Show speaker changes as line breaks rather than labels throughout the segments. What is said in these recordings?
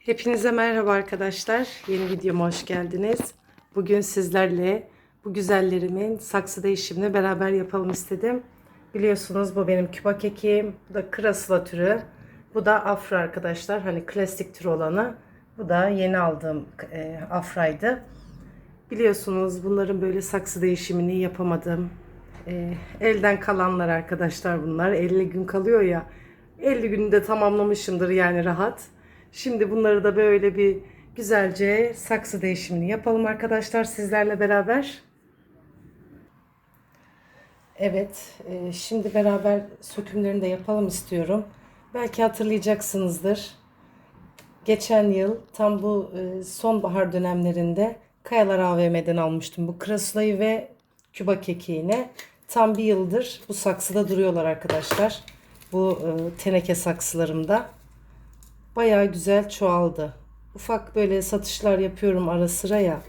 Hepinize merhaba arkadaşlar. Yeni videoma hoş geldiniz. Bugün sizlerle bu güzellerimin saksı değişimini beraber yapalım istedim. Biliyorsunuz bu benim küba kekim. Bu da krasla türü. Bu da afra arkadaşlar. Hani klasik tür olanı. Bu da yeni aldığım e, afraydı. Biliyorsunuz bunların böyle saksı değişimini yapamadım. E, elden kalanlar arkadaşlar bunlar. 50 gün kalıyor ya. 50 günde tamamlamışımdır yani rahat. Şimdi bunları da böyle bir güzelce saksı değişimini yapalım arkadaşlar sizlerle beraber. Evet, e, şimdi beraber sökümlerini de yapalım istiyorum. Belki hatırlayacaksınızdır. Geçen yıl tam bu e, sonbahar dönemlerinde Kayalar AVM'den almıştım bu krasulayı ve küba kekiğini. Tam bir yıldır bu saksıda duruyorlar arkadaşlar. Bu e, teneke saksılarımda. Bayağı güzel çoğaldı. Ufak böyle satışlar yapıyorum ara sıra ya.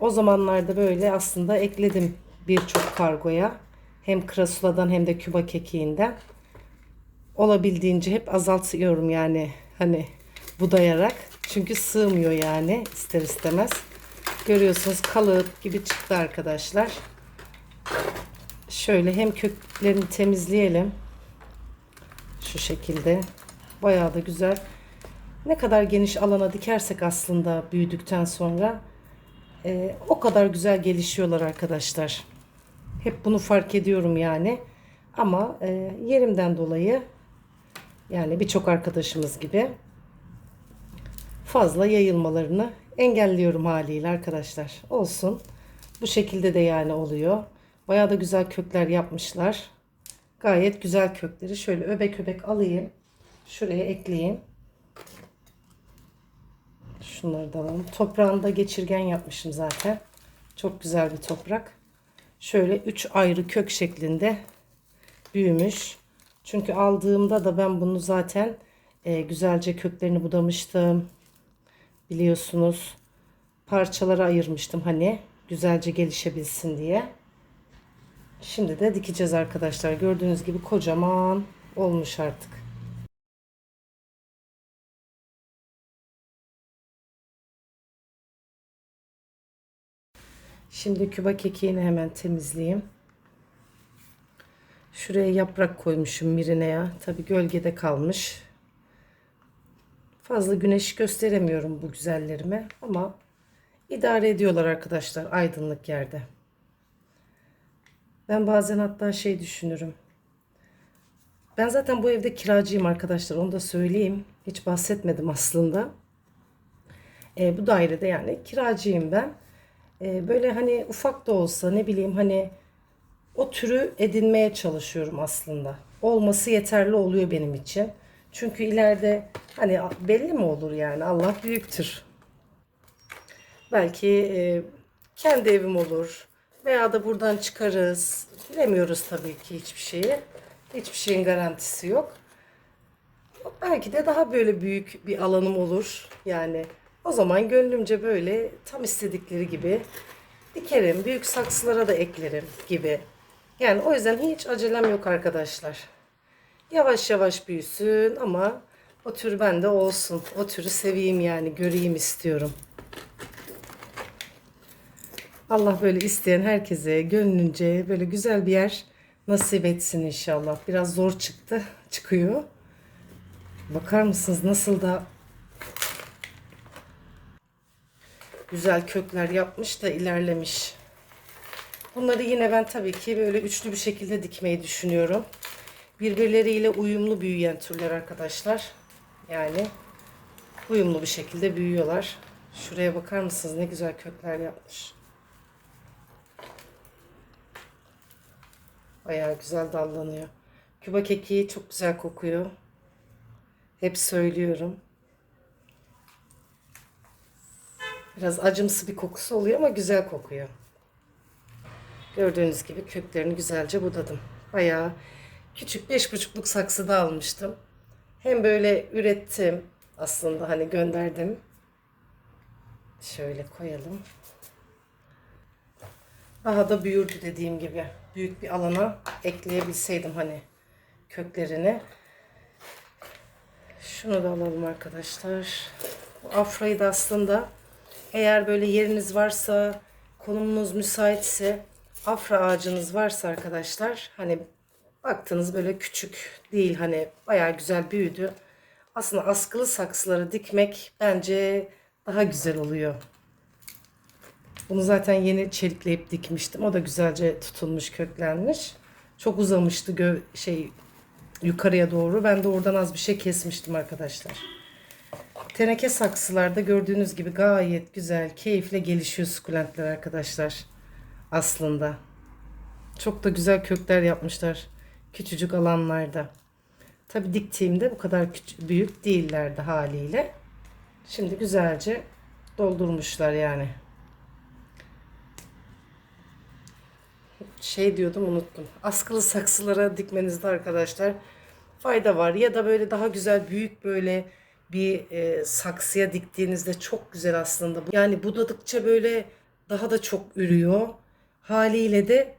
O zamanlarda böyle aslında ekledim birçok kargoya. Hem krasula'dan hem de küba kekiğinden. Olabildiğince hep azaltıyorum yani hani budayarak. Çünkü sığmıyor yani ister istemez. Görüyorsunuz kalıp gibi çıktı arkadaşlar. Şöyle hem köklerini temizleyelim. Şu şekilde. Bayağı da güzel. Ne kadar geniş alana dikersek aslında büyüdükten sonra e, o kadar güzel gelişiyorlar arkadaşlar. Hep bunu fark ediyorum yani. Ama e, yerimden dolayı yani birçok arkadaşımız gibi fazla yayılmalarını engelliyorum haliyle arkadaşlar. Olsun. Bu şekilde de yani oluyor. Bayağı da güzel kökler yapmışlar. Gayet güzel kökleri. Şöyle öbek öbek alayım. Şuraya ekleyeyim. Şunları da alalım. Toprağında geçirgen yapmışım zaten. Çok güzel bir toprak. Şöyle 3 ayrı kök şeklinde büyümüş. Çünkü aldığımda da ben bunu zaten e, güzelce köklerini budamıştım. Biliyorsunuz parçalara ayırmıştım hani güzelce gelişebilsin diye. Şimdi de dikeceğiz arkadaşlar. Gördüğünüz gibi kocaman olmuş artık. Şimdi küba kekiğini hemen temizleyeyim. Şuraya yaprak koymuşum mirineye. Tabi gölgede kalmış. Fazla güneş gösteremiyorum bu güzellerime ama idare ediyorlar arkadaşlar aydınlık yerde. Ben bazen hatta şey düşünürüm. Ben zaten bu evde kiracıyım arkadaşlar. Onu da söyleyeyim. Hiç bahsetmedim aslında. E, bu dairede yani kiracıyım ben. E, böyle hani ufak da olsa ne bileyim hani o türü edinmeye çalışıyorum aslında. Olması yeterli oluyor benim için. Çünkü ileride hani belli mi olur yani Allah büyüktür. Belki e, kendi evim olur veya da buradan çıkarız. Bilemiyoruz tabii ki hiçbir şeyi. Hiçbir şeyin garantisi yok. Belki de daha böyle büyük bir alanım olur. Yani o zaman gönlümce böyle tam istedikleri gibi dikerim. Büyük saksılara da eklerim gibi. Yani o yüzden hiç acelem yok arkadaşlar. Yavaş yavaş büyüsün ama o tür bende olsun. O türü seveyim yani göreyim istiyorum. Allah böyle isteyen herkese gönlünce böyle güzel bir yer nasip etsin inşallah. Biraz zor çıktı. Çıkıyor. Bakar mısınız nasıl da güzel kökler yapmış da ilerlemiş. Bunları yine ben tabii ki böyle üçlü bir şekilde dikmeyi düşünüyorum. Birbirleriyle uyumlu büyüyen türler arkadaşlar. Yani uyumlu bir şekilde büyüyorlar. Şuraya bakar mısınız ne güzel kökler yapmış. Bayağı güzel dallanıyor. Küba kekiği çok güzel kokuyor. Hep söylüyorum. Biraz acımsı bir kokusu oluyor ama güzel kokuyor. Gördüğünüz gibi köklerini güzelce budadım. Bayağı küçük beş buçukluk saksıda almıştım. Hem böyle ürettim aslında hani gönderdim. Şöyle koyalım. Daha da büyürdü dediğim gibi. Büyük bir alana ekleyebilseydim hani köklerini. Şunu da alalım arkadaşlar. Bu afrayı da aslında eğer böyle yeriniz varsa, konumunuz müsaitse, afra ağacınız varsa arkadaşlar hani baktınız böyle küçük değil hani bayağı güzel büyüdü. Aslında askılı saksıları dikmek bence daha güzel oluyor. Bunu zaten yeni çelikleyip dikmiştim. O da güzelce tutulmuş, köklenmiş. Çok uzamıştı gö şey yukarıya doğru. Ben de oradan az bir şey kesmiştim arkadaşlar. Teneke saksılarda gördüğünüz gibi gayet güzel, keyifle gelişiyor sukulentler arkadaşlar. Aslında. Çok da güzel kökler yapmışlar. Küçücük alanlarda. Tabi diktiğimde bu kadar büyük değillerdi haliyle. Şimdi güzelce doldurmuşlar yani. Şey diyordum unuttum. Askılı saksılara dikmenizde arkadaşlar fayda var. Ya da böyle daha güzel büyük böyle bir e, saksıya diktiğinizde çok güzel aslında. Yani budadıkça böyle daha da çok ürüyor. Haliyle de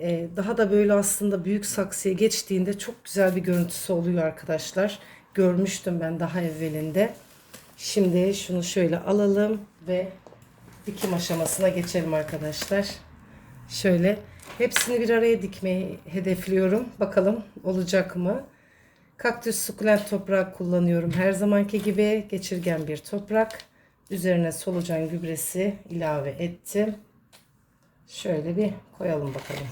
e, daha da böyle aslında büyük saksıya geçtiğinde çok güzel bir görüntüsü oluyor arkadaşlar. Görmüştüm ben daha evvelinde. Şimdi şunu şöyle alalım ve dikim aşamasına geçelim arkadaşlar. Şöyle hepsini bir araya dikmeyi hedefliyorum. Bakalım olacak mı? Kaktüs sukulent toprağı kullanıyorum. Her zamanki gibi geçirgen bir toprak. Üzerine solucan gübresi ilave ettim. Şöyle bir koyalım bakalım.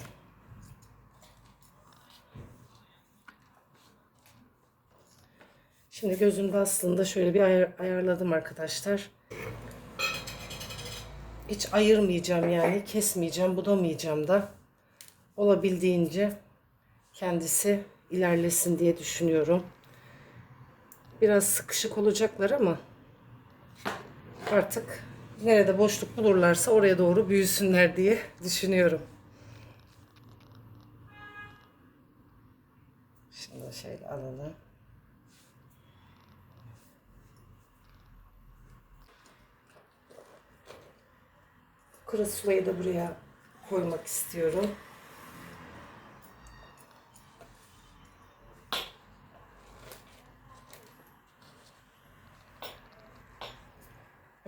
Şimdi gözümde aslında şöyle bir ayar, ayarladım arkadaşlar. Hiç ayırmayacağım yani kesmeyeceğim budamayacağım da olabildiğince kendisi ilerlesin diye düşünüyorum. Biraz sıkışık olacaklar ama artık nerede boşluk bulurlarsa oraya doğru büyüsünler diye düşünüyorum. Şimdi şöyle alalım. Kuru sulayı da buraya koymak istiyorum.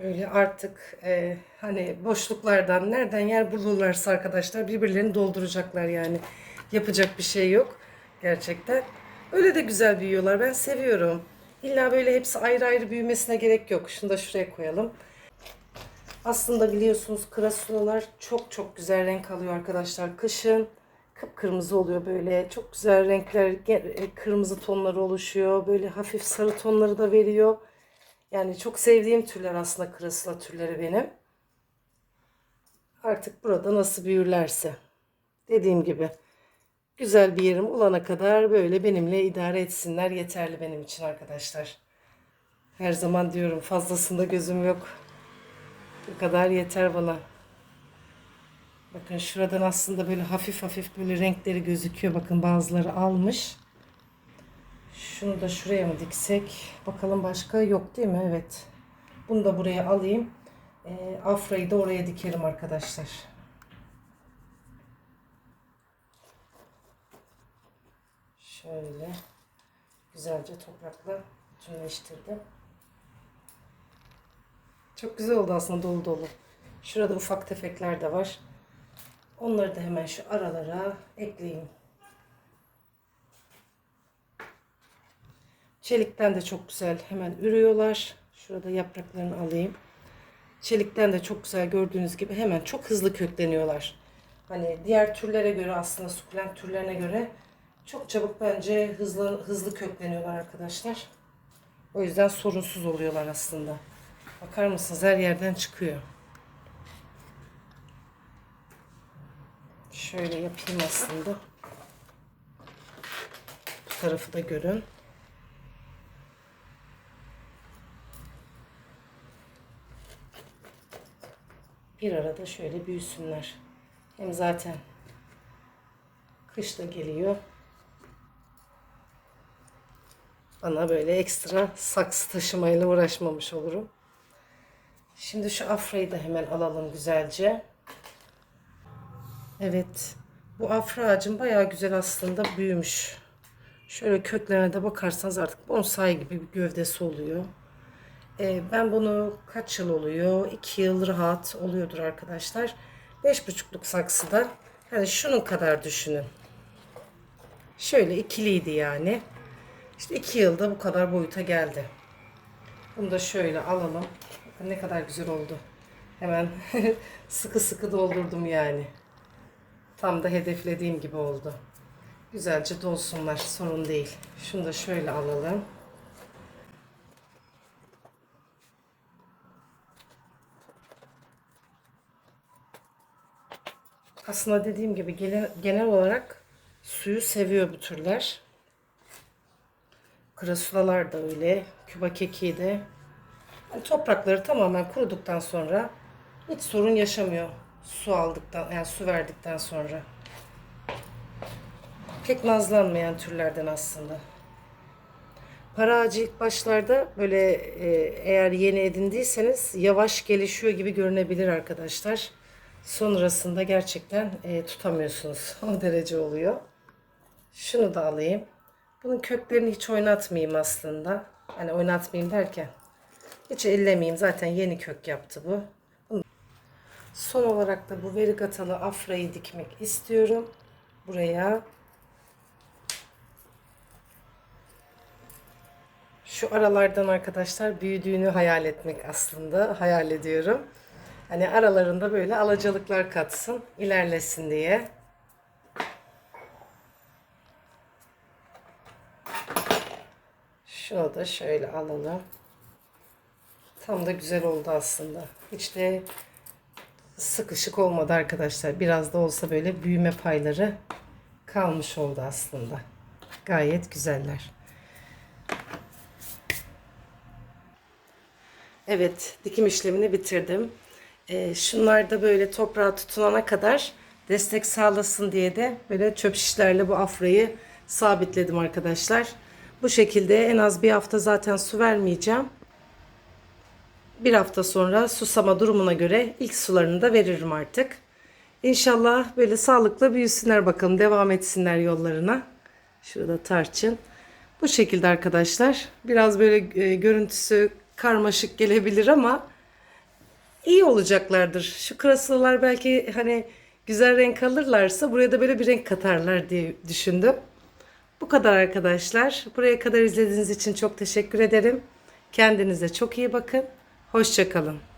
Öyle artık e, hani boşluklardan nereden yer bulurlarsa arkadaşlar birbirlerini dolduracaklar yani. Yapacak bir şey yok gerçekten. Öyle de güzel büyüyorlar. Ben seviyorum. İlla böyle hepsi ayrı ayrı büyümesine gerek yok. Şunu da şuraya koyalım. Aslında biliyorsunuz krasulalar çok çok güzel renk alıyor arkadaşlar. Kışın kıpkırmızı oluyor böyle. Çok güzel renkler, ge- kırmızı tonları oluşuyor. Böyle hafif sarı tonları da veriyor. Yani çok sevdiğim türler aslında krasula türleri benim. Artık burada nasıl büyürlerse. Dediğim gibi güzel bir yerim olana kadar böyle benimle idare etsinler yeterli benim için arkadaşlar. Her zaman diyorum fazlasında gözüm yok. Bu kadar yeter bana. Bakın şuradan aslında böyle hafif hafif böyle renkleri gözüküyor. Bakın bazıları almış. Şunu da şuraya mı diksek? Bakalım başka yok değil mi? Evet. Bunu da buraya alayım. Ee, afrayı da oraya dikelim arkadaşlar. Şöyle güzelce toprakla bütünleştirdim. Çok güzel oldu aslında dolu dolu. Şurada ufak tefekler de var. Onları da hemen şu aralara ekleyeyim. Çelikten de çok güzel hemen ürüyorlar. Şurada yapraklarını alayım. Çelikten de çok güzel gördüğünüz gibi hemen çok hızlı kökleniyorlar. Hani diğer türlere göre aslında sukulent türlerine göre çok çabuk bence hızlı hızlı kökleniyorlar arkadaşlar. O yüzden sorunsuz oluyorlar aslında. Bakar mısınız her yerden çıkıyor. Şöyle yapayım aslında. Bu tarafı da görün. Bir arada şöyle büyüsünler. Hem zaten kış da geliyor. Bana böyle ekstra saksı taşımayla uğraşmamış olurum. Şimdi şu afrayı da hemen alalım güzelce. Evet. Bu afra ağacım bayağı güzel aslında büyümüş. Şöyle köklerine de bakarsanız artık bonsai gibi bir gövdesi oluyor. Ee, ben bunu kaç yıl oluyor? 2 yıl rahat oluyordur arkadaşlar. 5,5'luk saksıda hani şunun kadar düşünün. Şöyle ikiliydi yani. İşte 2 yılda bu kadar boyuta geldi. Bunu da şöyle alalım. Ne kadar güzel oldu. Hemen sıkı sıkı doldurdum yani. Tam da hedeflediğim gibi oldu. Güzelce dolsunlar sorun değil. Şunu da şöyle alalım. Aslında dediğim gibi genel, olarak suyu seviyor bu türler. Krasulalar da öyle. Küba kekiği de. Yani toprakları tamamen kuruduktan sonra hiç sorun yaşamıyor. Su aldıktan yani su verdikten sonra. Pek nazlanmayan türlerden aslında. Para ağacı ilk başlarda böyle e, eğer yeni edindiyseniz yavaş gelişiyor gibi görünebilir arkadaşlar. Sonrasında gerçekten e, tutamıyorsunuz. O derece oluyor. Şunu da alayım. Bunun köklerini hiç oynatmayayım aslında. Hani oynatmayayım derken hiç ellemeyeyim. Zaten yeni kök yaptı bu. Son olarak da bu verigatalı afrayı dikmek istiyorum. Buraya Şu aralardan arkadaşlar büyüdüğünü hayal etmek aslında hayal ediyorum. Hani aralarında böyle alacalıklar katsın, ilerlesin diye. Şunu da şöyle alalım. Tam da güzel oldu aslında. Hiç de sıkışık olmadı arkadaşlar. Biraz da olsa böyle büyüme payları kalmış oldu aslında. Gayet güzeller. Evet, dikim işlemini bitirdim. Ee, şunlar da böyle toprağa tutunana kadar destek sağlasın diye de böyle çöp şişlerle bu afrayı sabitledim arkadaşlar. Bu şekilde en az bir hafta zaten su vermeyeceğim. Bir hafta sonra susama durumuna göre ilk sularını da veririm artık. İnşallah böyle sağlıklı büyüsünler bakalım. Devam etsinler yollarına. Şurada tarçın. Bu şekilde arkadaşlar. Biraz böyle e, görüntüsü karmaşık gelebilir ama iyi olacaklardır. Şu krasılar belki hani güzel renk alırlarsa buraya da böyle bir renk katarlar diye düşündüm. Bu kadar arkadaşlar. Buraya kadar izlediğiniz için çok teşekkür ederim. Kendinize çok iyi bakın. Hoşçakalın.